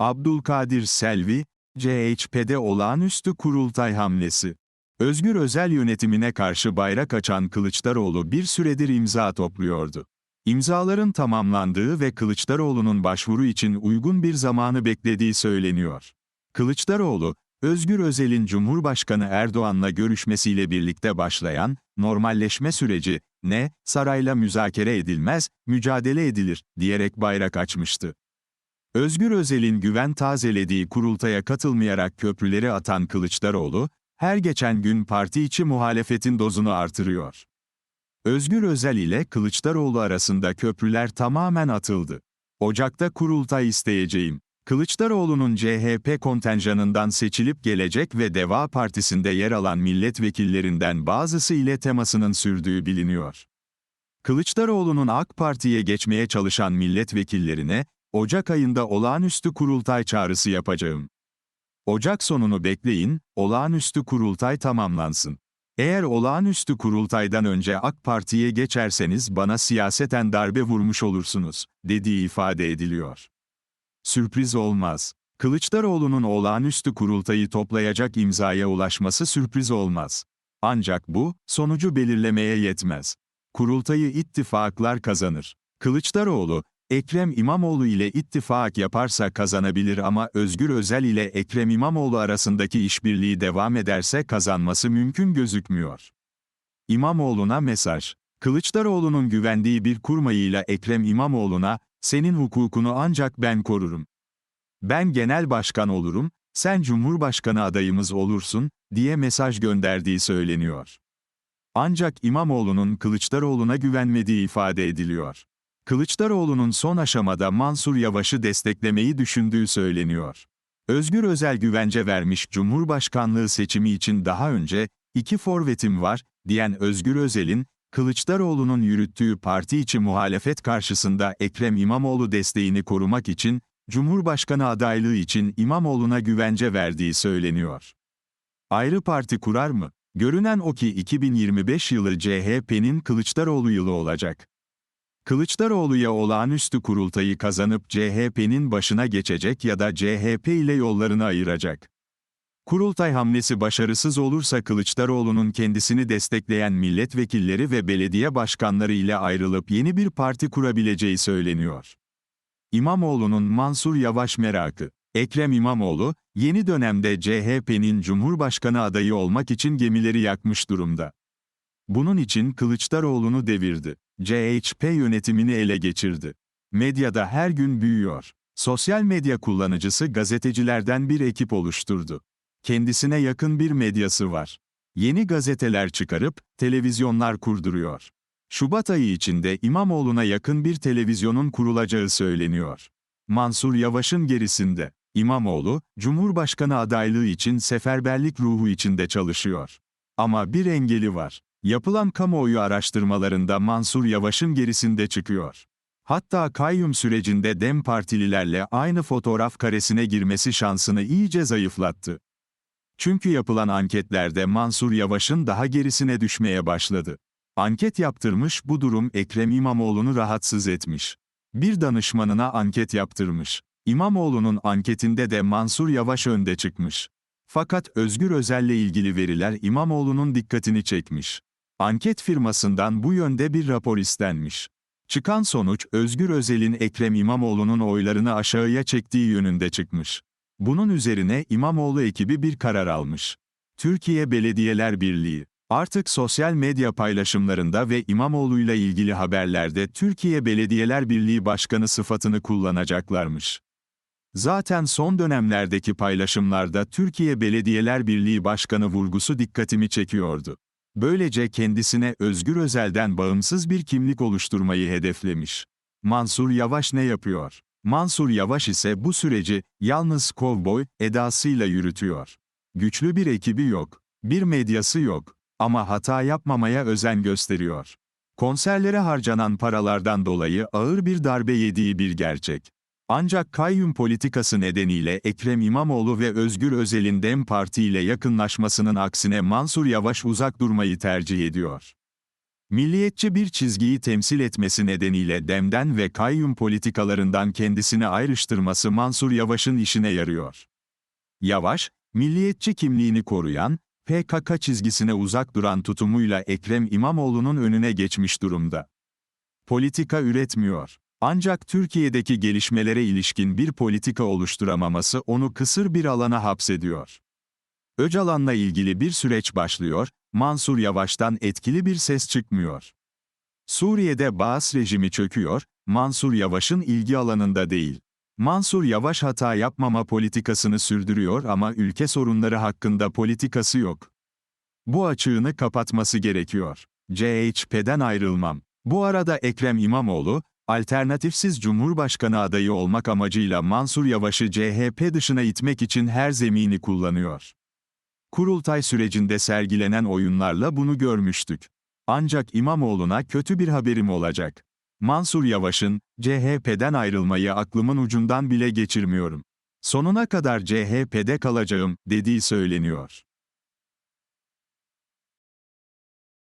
Abdülkadir Selvi, CHP'de olağanüstü kurultay hamlesi. Özgür Özel yönetimine karşı bayrak açan Kılıçdaroğlu bir süredir imza topluyordu. İmzaların tamamlandığı ve Kılıçdaroğlu'nun başvuru için uygun bir zamanı beklediği söyleniyor. Kılıçdaroğlu, Özgür Özel'in Cumhurbaşkanı Erdoğan'la görüşmesiyle birlikte başlayan normalleşme süreci ne sarayla müzakere edilmez, mücadele edilir diyerek bayrak açmıştı. Özgür Özel'in güven tazelediği kurultaya katılmayarak köprüleri atan Kılıçdaroğlu, her geçen gün parti içi muhalefetin dozunu artırıyor. Özgür Özel ile Kılıçdaroğlu arasında köprüler tamamen atıldı. Ocak'ta kurultay isteyeceğim. Kılıçdaroğlu'nun CHP kontenjanından seçilip gelecek ve Deva Partisi'nde yer alan milletvekillerinden bazısı ile temasının sürdüğü biliniyor. Kılıçdaroğlu'nun AK Parti'ye geçmeye çalışan milletvekillerine, Ocak ayında olağanüstü kurultay çağrısı yapacağım. Ocak sonunu bekleyin, olağanüstü kurultay tamamlansın. Eğer olağanüstü kurultaydan önce AK Parti'ye geçerseniz bana siyaseten darbe vurmuş olursunuz, dediği ifade ediliyor. Sürpriz olmaz. Kılıçdaroğlu'nun olağanüstü kurultayı toplayacak imzaya ulaşması sürpriz olmaz. Ancak bu, sonucu belirlemeye yetmez. Kurultayı ittifaklar kazanır. Kılıçdaroğlu, Ekrem İmamoğlu ile ittifak yaparsa kazanabilir ama Özgür Özel ile Ekrem İmamoğlu arasındaki işbirliği devam ederse kazanması mümkün gözükmüyor. İmamoğlu'na mesaj. Kılıçdaroğlu'nun güvendiği bir kurmayıyla Ekrem İmamoğlu'na, senin hukukunu ancak ben korurum. Ben genel başkan olurum, sen cumhurbaşkanı adayımız olursun, diye mesaj gönderdiği söyleniyor. Ancak İmamoğlu'nun Kılıçdaroğlu'na güvenmediği ifade ediliyor. Kılıçdaroğlu'nun son aşamada Mansur Yavaş'ı desteklemeyi düşündüğü söyleniyor. Özgür Özel güvence vermiş Cumhurbaşkanlığı seçimi için daha önce, iki forvetim var, diyen Özgür Özel'in, Kılıçdaroğlu'nun yürüttüğü parti içi muhalefet karşısında Ekrem İmamoğlu desteğini korumak için, Cumhurbaşkanı adaylığı için İmamoğlu'na güvence verdiği söyleniyor. Ayrı parti kurar mı? Görünen o ki 2025 yılı CHP'nin Kılıçdaroğlu yılı olacak. Kılıçdaroğlu ya olağanüstü kurultayı kazanıp CHP'nin başına geçecek ya da CHP ile yollarını ayıracak. Kurultay hamlesi başarısız olursa Kılıçdaroğlu'nun kendisini destekleyen milletvekilleri ve belediye başkanları ile ayrılıp yeni bir parti kurabileceği söyleniyor. İmamoğlu'nun Mansur Yavaş merakı. Ekrem İmamoğlu, yeni dönemde CHP'nin Cumhurbaşkanı adayı olmak için gemileri yakmış durumda. Bunun için Kılıçdaroğlu'nu devirdi. CHP yönetimini ele geçirdi. Medyada her gün büyüyor. Sosyal medya kullanıcısı gazetecilerden bir ekip oluşturdu. Kendisine yakın bir medyası var. Yeni gazeteler çıkarıp, televizyonlar kurduruyor. Şubat ayı içinde İmamoğlu'na yakın bir televizyonun kurulacağı söyleniyor. Mansur Yavaş'ın gerisinde. İmamoğlu, Cumhurbaşkanı adaylığı için seferberlik ruhu içinde çalışıyor. Ama bir engeli var. Yapılan kamuoyu araştırmalarında Mansur Yavaş'ın gerisinde çıkıyor. Hatta kayyum sürecinde DEM partililerle aynı fotoğraf karesine girmesi şansını iyice zayıflattı. Çünkü yapılan anketlerde Mansur Yavaş'ın daha gerisine düşmeye başladı. Anket yaptırmış bu durum Ekrem İmamoğlu'nu rahatsız etmiş. Bir danışmanına anket yaptırmış. İmamoğlu'nun anketinde de Mansur Yavaş önde çıkmış. Fakat Özgür Özel'le ilgili veriler İmamoğlu'nun dikkatini çekmiş. Anket firmasından bu yönde bir rapor istenmiş. Çıkan sonuç Özgür Özel'in Ekrem İmamoğlu'nun oylarını aşağıya çektiği yönünde çıkmış. Bunun üzerine İmamoğlu ekibi bir karar almış. Türkiye Belediyeler Birliği Artık sosyal medya paylaşımlarında ve İmamoğlu'yla ilgili haberlerde Türkiye Belediyeler Birliği Başkanı sıfatını kullanacaklarmış. Zaten son dönemlerdeki paylaşımlarda Türkiye Belediyeler Birliği Başkanı vurgusu dikkatimi çekiyordu. Böylece kendisine Özgür Özel'den bağımsız bir kimlik oluşturmayı hedeflemiş. Mansur Yavaş ne yapıyor? Mansur Yavaş ise bu süreci yalnız kovboy edasıyla yürütüyor. Güçlü bir ekibi yok, bir medyası yok ama hata yapmamaya özen gösteriyor. Konserlere harcanan paralardan dolayı ağır bir darbe yediği bir gerçek. Ancak kayyum politikası nedeniyle Ekrem İmamoğlu ve Özgür Özel'in DEM Parti ile yakınlaşmasının aksine Mansur Yavaş uzak durmayı tercih ediyor. Milliyetçi bir çizgiyi temsil etmesi nedeniyle demden ve kayyum politikalarından kendisini ayrıştırması Mansur Yavaş'ın işine yarıyor. Yavaş, milliyetçi kimliğini koruyan, PKK çizgisine uzak duran tutumuyla Ekrem İmamoğlu'nun önüne geçmiş durumda. Politika üretmiyor. Ancak Türkiye'deki gelişmelere ilişkin bir politika oluşturamaması onu kısır bir alana hapsediyor. Öcalan'la ilgili bir süreç başlıyor, Mansur Yavaş'tan etkili bir ses çıkmıyor. Suriye'de Baas rejimi çöküyor, Mansur Yavaş'ın ilgi alanında değil. Mansur Yavaş hata yapmama politikasını sürdürüyor ama ülke sorunları hakkında politikası yok. Bu açığını kapatması gerekiyor. CHP'den ayrılmam. Bu arada Ekrem İmamoğlu, alternatifsiz Cumhurbaşkanı adayı olmak amacıyla Mansur Yavaş'ı CHP dışına itmek için her zemini kullanıyor. Kurultay sürecinde sergilenen oyunlarla bunu görmüştük. Ancak İmamoğlu'na kötü bir haberim olacak. Mansur Yavaş'ın CHP'den ayrılmayı aklımın ucundan bile geçirmiyorum. Sonuna kadar CHP'de kalacağım dediği söyleniyor.